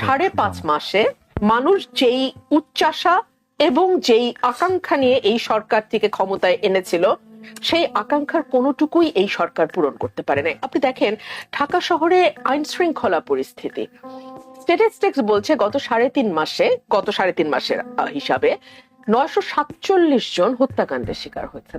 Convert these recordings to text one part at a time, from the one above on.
সাড়ে পাঁচ মাসে মানুষ যেই উচ্চাসা এবং যেই আকাঙ্ক্ষা নিয়ে এই সরকার থেকে ক্ষমতায় এনেছিল, সেই আকাঙ্ক্ষার কোনোটুকুই এই সরকার পূরণ করতে পারে নাই আপনি দেখেন, ঢাকা শহরে আইন শৃঙ্খলা পরিস্থিতি। স্ট্যাটিস্টিক্স বলছে গত সাড়ে তিন মাসে, গত সাড়ে তিন মাসের হিসাবে নয়শো সাতচল্লিশ জন হত্যাকাণ্ডের শিকার হয়েছে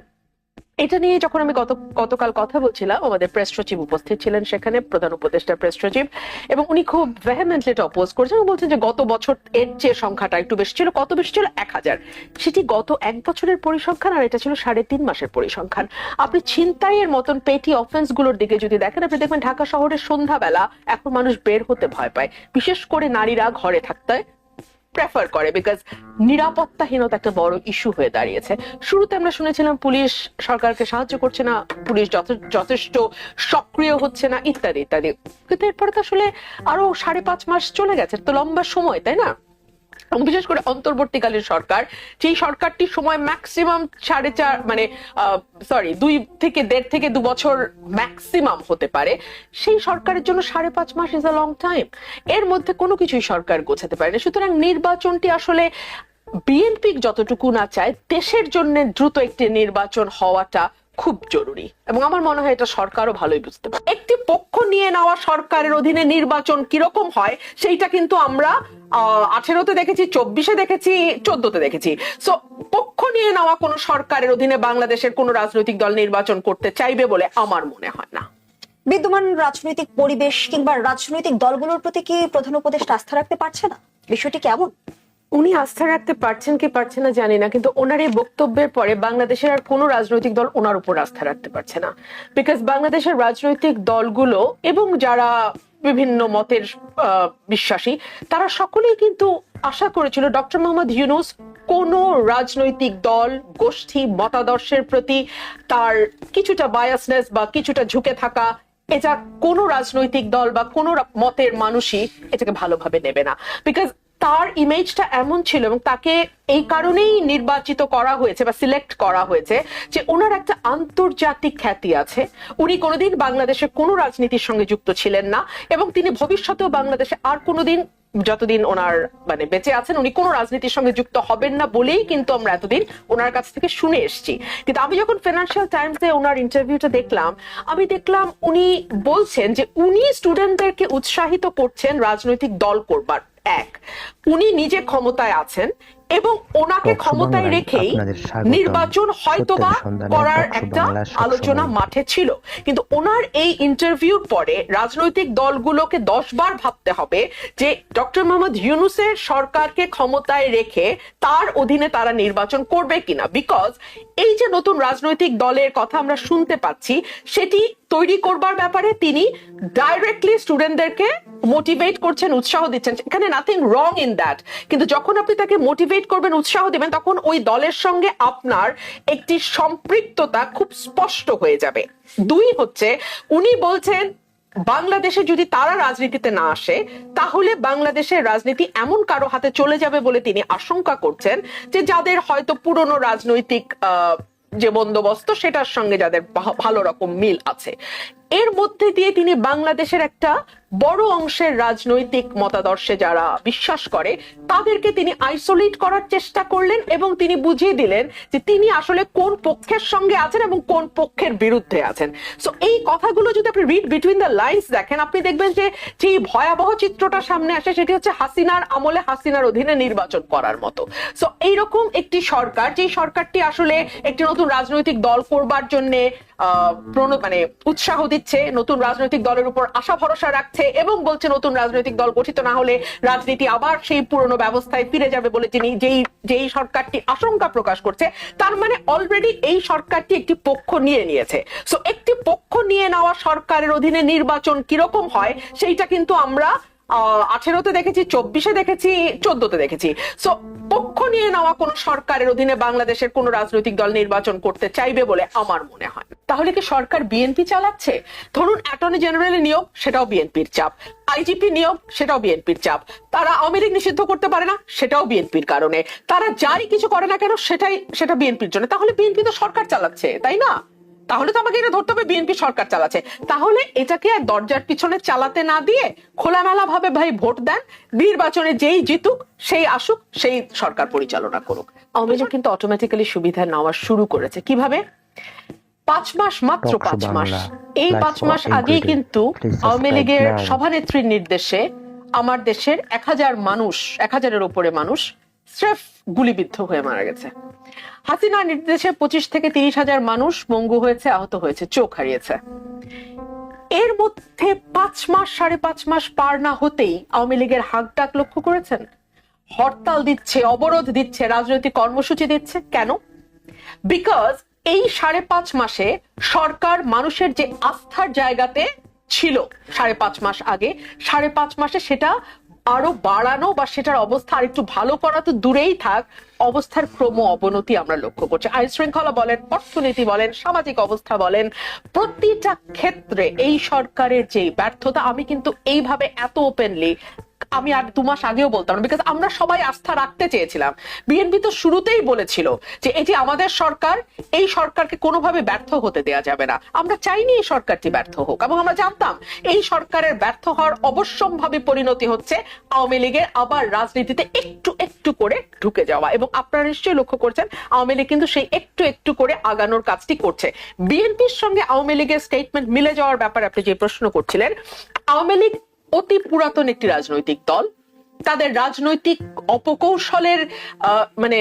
এটা নিয়ে যখন আমি গত, গতকাল কথা বলছিলাম, আমাদের প্রেস সচিব উপস্থিত ছিলেন সেখানে, প্রধান উপদেষ্টা প্রেস সচিব, এবং উনি খুব ভেহেমেন্টলি এটা অপোজ করেছেন বলছেন যে গত বছর এর যে সংখ্যাটা একটু বেশি ছিল, কত বেশি ছিল? এক হাজার। সেটি গত এক বছরের পরিসংখ্যান আর এটা ছিল সাড়ে তিন মাসের পরিসংখ্যান। আপনি ছিনতাইয়ের মতন পেটি অফেন্সগুলোর দিকে যদি দেখেন, আপনি দেখবেন ঢাকা শহরের সন্ধ্যাবেলা এখন মানুষ বের হতে ভয় পায়। বিশেষ করে নারীরা ঘরে থাকতে প্রেফার করে বিকজ নিরাপত্তাহীনতা একটা বড় ইস্যু হয়ে দাঁড়িয়েছে। শুরুতে আমরা শুনেছিলাম পুলিশ সরকারকে সাহায্য করছে না, পুলিশ যথে- যথেষ্ট সক্রিয় হচ্ছে না, ইত্যাদি ইত্যাদি। কিন্তু এরপরে তো আসলে আরও সাড়ে পাঁচ মাস চলে গেছে, তো লম্বা সময়, তাই না? বিশেষ করে অন্তর্বর্তীকালীন সরকার সেই সরকারটি সময় ম্যাক্সিমাম সাড়ে চার মানে সরি দুই থেকে দেড় থেকে দু বছর ম্যাক্সিমাম হতে পারে, সেই সরকারের জন্য সাড়ে পাঁচ মাস ইজ আ লং টাইম এর মধ্যে কোনো কিছুই সরকার গোছাতে পারে না সুতরাং নির্বাচনটি আসলে বিএনপি যতটুকু না চায়, দেশের জন্য দ্রুত একটি নির্বাচন হওয়াটা খুব জরুরি এবং আমার মনে হয় এটা সরকারও ভালোই বুঝতে পারে। একটি পক্ষ নিয়ে নেওয়া সরকারের অধীনে নির্বাচন কীরকম হয়, সেইটা কিন্তু আমরা আঠেরোতে দেখেছি, চব্বিশে দেখেছি, চোদ্দতে দেখেছি। সো পক্ষ নিয়ে নেওয়া কোনো সরকারের অধীনে বাংলাদেশের কোনো রাজনৈতিক দল নির্বাচন করতে চাইবে বলে আমার মনে হয় না। বিদ্যমান রাজনৈতিক পরিবেশ কিংবা রাজনৈতিক দলগুলোর প্রতি কি প্রধান উপদেষ্টা আস্থা রাখতে পারছে না? বিষয়টি কেমন? উনি আস্থা রাখতে পারছেন কি পারছেন না জানি না, কিন্তু ওনার এই বক্তব্যের পরে বাংলাদেশের আর কোনো রাজনৈতিক দল ওনার উপর আস্থা রাখতে পারছে না। বিকজ বাংলাদেশের রাজনৈতিক দলগুলো এবং যারা বিভিন্ন মতের বিশ্বাসী, তারা সকলেই কিন্তু আশা করেছিল ডক্টর মোহাম্মদ ইউনুস কোন রাজনৈতিক দল, গোষ্ঠী, মতাদর্শের প্রতি তার কিছুটা বায়াসনেস বা কিছুটা ঝুঁকে থাকা, এটা কোনো রাজনৈতিক দল বা কোনো মতের মানুষই এটাকে ভালোভাবে নেবে না। বিকজ তার ইমেজটা এমন ছিল এবং তাকে এই কারণেই নির্বাচিত করা হয়েছে বা সিলেক্ট করা হয়েছে যে ওনার একটা আন্তর্জাতিক খ্যাতি আছে। উনি কোনোদিন বাংলাদেশের কোনো রাজনীতির সঙ্গে যুক্ত ছিলেন না এবং তিনি ভবিষ্যতেও বাংলাদেশে আর কোনোদিন যতদিন ওনার মানে বেঁচে আছেন, উনি কোনো রাজনীতির সঙ্গে যুক্ত হবেন না বলেই কিন্তু আমরা এতদিন ওনার কাছ থেকে শুনে এসেছি। কিন্তু আমি যখন ফিনান্সিয়াল টাইমসে ওনার ইন্টারভিউটা দেখলাম, আমি দেখলাম উনি বলছেন যে উনি স্টুডেন্টদেরকে উৎসাহিত করছেন রাজনৈতিক দল করবার। এক। উনি নিজে ক্ষমতায় আছেন এবং ওনাকে ক্ষমতায় রেখেই নির্বাচন হয়তোবা করার একটা আলোচনা মাঠে ছিল। কিন্তু ওনার এই ইন্টারভিউর পরে রাজনৈতিক দলগুলোকে দশবার ভাবতে হবে যে ডক্টর মোহাম্মদ ইউনুসের সরকারকে ক্ষমতায় রেখে তার অধীনে তারা নির্বাচন করবে কিনা। বিকজ এই যে নতুন রাজনৈতিক দলের কথা আমরা শুনতে পাচ্ছি সেটি তৈরি করবার ব্যাপারে তিনি ডাইরেক্টলি স্টুডেন্টদেরকে মোটিভেট করছেন উৎসাহ দিচ্ছেন। এখানে নাথিং রং ইন দ্যাট কিন্তু যখন আপনি তাকে মোটিভেট করবেন, উৎসাহ দিবেন, তখন ওই দলের সঙ্গে আপনার একটি সম্পৃক্ততা খুব স্পষ্ট হয়ে যাবে। দুই হচ্ছে, উনি বলছেন, বাংলাদেশে যদি তারা রাজনীতিতে না আসে, তাহলে বাংলাদেশের রাজনীতি এমন কারও হাতে চলে যাবে বলে তিনি আশঙ্কা করছেন যে যাদের হয়তো পুরনো রাজনৈতিক যে বন্দোবস্ত, সেটার সঙ্গে যাদের ভালো রকম মিল আছে। এর মধ্যে দিয়ে তিনি বাংলাদেশের একটা বড় অংশের রাজনৈতিক মতাদর্শে যারা বিশ্বাস করে, তাদেরকে তিনি আইসোলেট করার চেষ্টা করলেন এবং তিনি বুঝিয়ে দিলেন যে তিনি আসলে কোন পক্ষের সঙ্গে আছেন এবং কোন পক্ষের বিরুদ্ধে আছেন। সো এই কথাগুলো যদি আপনি রিড বিটুইন দ্য লাইন্স দেখেন, আপনি দেখবেন যে যে ভয়াবহ চিত্রটা সামনে আসে সেটি হচ্ছে হাসিনার আমলে হাসিনার অধীনে নির্বাচন করার মতো। সো এইরকম একটি সরকার যে সরকারটি আসলে একটি নতুন রাজনৈতিক দল করবার জন্য মানে উৎসাহ দিচ্ছে, নতুন রাজনৈতিক দলের উপর আশা, ভরসা রাখছে এবং বলছে নতুন রাজনৈতিক দল গঠিত না হলে রাজনীতি আবার সেই পুরনো ব্যবস্থায় ফিরে যাবে বলে তিনি যেই যেই সরকারটি আশঙ্কা প্রকাশ করছে, তার মানে অলরেডি এই সরকারটি একটি পক্ষ নিয়ে নিয়েছে। সো একটি পক্ষ নিয়ে নেওয়া সরকারের অধীনে নির্বাচন কীরকম হয়, সেইটা কিন্তু আমরা আঠেরোতে দেখেছি, চব্বিশে দেখেছি, চোদ্দতে দেখেছি। সো নিয়ে নেওয়া কোন সরকারের অধীনে বাংলাদেশের কোন রাজনৈতিক দল নির্বাচন করতে চাইবে বলে আমার মনে হয়। তাহলে কি সরকার বিএনপি চালাচ্ছে? ধরুন অ্যাটর্নি জেনারেলের নিয়োগ, সেটাও বিএনপির চাপ। আইজিপি নিয়োগ, সেটাও বিএনপির চাপ। তারা আওয়ামী লীগ নিষিদ্ধ করতে পারে না, সেটাও বিএনপির কারণে। তারা যাই কিছু করে না কেন, সেটাই, সেটা বিএনপির জন্য। তাহলে বিএনপি তো সরকার চালাচ্ছে, তাই না? তাহলে তো আমাকে এটা ধরতে হবে বিএনপি সরকার চালাচ্ছে। তাহলে এটাকে আর দরজার পিছনে চালাতে না দিয়ে খোলামেলা ভাবে ভাই ভোট দেন নির্বাচনে যেই জিতুক সেই আসুক সেই সরকার পরিচালনা করুক। আওয়ামী লীগ কিন্তু অটোমেটিক্যালি সুবিধা নেওয়া শুরু করেছে। কীভাবে? পাঁচ মাস মাত্র পাঁচ মাস। এই পাঁচ মাস আগেই কিন্তু আওয়ামী লীগের সভানেত্রীর নির্দেশে আমার দেশের এক হাজার মানুষ এক হাজারের উপরে মানুষ স্রেফ গুলিবিদ্ধ হয়ে মারা গেছে। হাসিনার নির্দেশে পঁচিশ থেকে তিরিশ হাজার মানুষ মঙ্গু হয়েছে, আহত হয়েছে, চোখ হারিয়েছে। এর মধ্যে পাঁচ মাস, সাড়ে পাঁচ মাস পার না হতেই আওয়ামী লীগের হাক ডাক লক্ষ্য করেছেন? হরতাল দিচ্ছে, অবরোধ দিচ্ছে, রাজনৈতিক কর্মসূচি দিচ্ছে, কেন? বিকজ এই সাড়ে পাঁচ মাসে সরকার মানুষের যে আস্থার জায়গাতে ছিল, সাড়ে পাঁচ মাস আগে, সাড়ে পাঁচ মাসে সেটা আরও বাড়ানো বা সেটার অবস্থা আর একটু ভালো করা তো দূরেই থাক। অবস্থার ক্রম অবনতি আমরা লক্ষ্য করছি। আইন শৃঙ্খলা বলেন, অর্থনীতি বলেন, সামাজিক অবস্থা বলেন, প্রতিটা ক্ষেত্রে এই সরকারের যে ব্যর্থতা, আমি কিন্তু এইভাবে এত ওপেনলি আমি আর দু মাস আগেও বলতাম না বিকজ আমরা সবাই আস্থা রাখতে চেয়েছিলাম। বিএনপি তো শুরুতেই বলেছিল যে এটি আমাদের সরকার, এই সরকারকে কোনোভাবে ব্যর্থ হতে দেয়া যাবে না। আমরা চাইনি এই সরকারটি ব্যর্থ হোক। এবং আমরা জানতাম, এই সরকারের ব্যর্থ হওয়ার অবশ্যম্ভাবী পরিণতি হচ্ছে আওয়ামী লীগের আবার রাজনীতিতে একটু একটু করে ঢুকে যাওয়া। এবং আপনারা নিশ্চয়ই লক্ষ্য করছেন, আওয়ামী লীগ কিন্তু সেই একটু একটু করে আগানোর কাজটি করছে। বিএনপির সঙ্গে আওয়ামী লীগের স্টেটমেন্ট মিলে যাওয়ার ব্যাপারে আপনি যে প্রশ্ন করছিলেন, আওয়ামী লীগ অতি পুরাতন একটি রাজনৈতিক দল। তাদের রাজনৈতিক অপকৌশলের মানে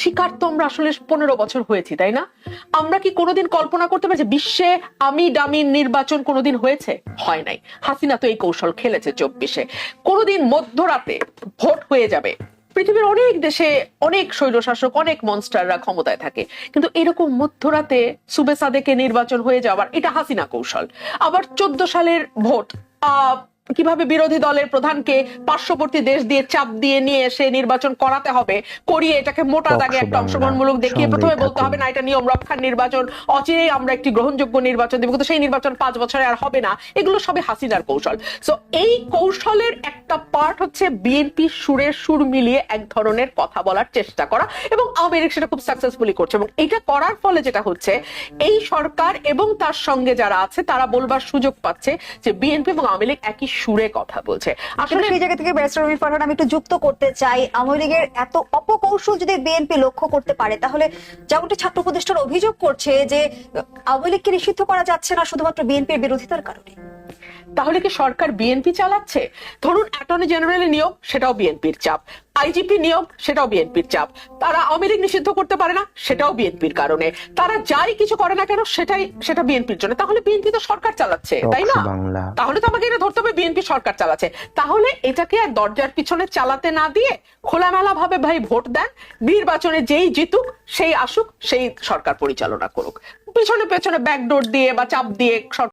শিকার তো আমরা আসলে পনেরো বছর হয়েছি, তাই না? আমরা কি কোনোদিন কল্পনা করতে পারি যে বিশ্বে আমি ডামির নির্বাচন কোনোদিন হয়েছে? হয় নাই। হাসিনা তো এই কৌশল খেলেছে চব্বিশে। কোনোদিন মধ্যরাতে ভোট হয়ে যাবে। পৃথিবীর অনেক দেশে অনেক স্বৈরশাসক, অনেক মনস্টাররা ক্ষমতায় থাকে। কিন্তু এরকম মধ্যরাতে সুবে সাদেকে নির্বাচন হয়ে যাওয়ার এটা হাসিনা কৌশল। আবার চোদ্দ সালের ভোট আহ কীভাবে বিরোধী দলের প্রধানকে পার্শ্ববর্তী দেশ দিয়ে চাপ দিয়ে নিয়ে এসে নির্বাচন করাতে হবে করিয়ে এটাকে মোটা দাগে একটা অংশগ্রহণমূলক দেখিয়ে প্রথমে বলতে হবে না এটা নিয়ম রক্ষার নির্বাচন অচিরেই আমরা একটি গ্রহণযোগ্য নির্বাচন দেবো কিন্তু সেই নির্বাচন পাঁচ বছরে আর হবে না এগুলো সবই হাসিনার কৌশল। সো এই কৌশলের একটা পার্ট হচ্ছে বিএনপি সুরের সুর মিলিয়ে এক ধরনের কথা বলার চেষ্টা করা এবং আওয়ামী লীগ সেটা খুব সাকসেসফুলি করছে এবং এটা করার ফলে যেটা হচ্ছে এই সরকার এবং তার সঙ্গে যারা আছে তারা বলবার সুযোগ পাচ্ছে যে বিএনপি এবং আওয়ামী লীগ একই সুরে কথা বলছে। আসলে সেই জায়গা থেকে ব্যারিস্টার রবি ফারহান, আমি একটু যুক্ত করতে চাই। আওয়ামী লীগের এত অপকৌশল যদি বিএনপি লক্ষ্য করতে পারে, তাহলে যেমনটি ছাত্র প্রতিষ্ঠান অভিযোগ করছে যে, আওয়ামী লীগকে নিষিদ্ধ করা যাচ্ছে না শুধুমাত্র বিএনপির বিরোধিতার কারণে। তাহলে কি সরকার বিএনপি চালাচ্ছে? ধরুন অ্যাটর্নি জেনারেলের নিয়োগ সেটাও বিএনপির চাপ। আইজিপি নিয়োগ সেটাও বিএনপির চাপ। তারা আওয়ামী লীগ নিষিদ্ধ করতে পারে না সেটাও বিএনপির কারণে। তারা যাই কিছু করে না কেন সেটাই সেটা বিএনপির জন্য। তাহলে বিএনপি তো সরকার চালাচ্ছে তাই না? তাহলে তো আমাকে এটা ধরতে হবে বিএনপি সরকার চালাচ্ছে। তাহলে এটাকে আর দরজার পিছনে চালাতে না দিয়ে খোলামেলা ভাবে ভাই ভোট দেন নির্বাচনে যেই জিতুক সেই আসুক সেই সরকার পরিচালনা করুক। পিছনে পেছনে ব্যাকডোর দিয়ে বা চাপ দিয়ে সরকার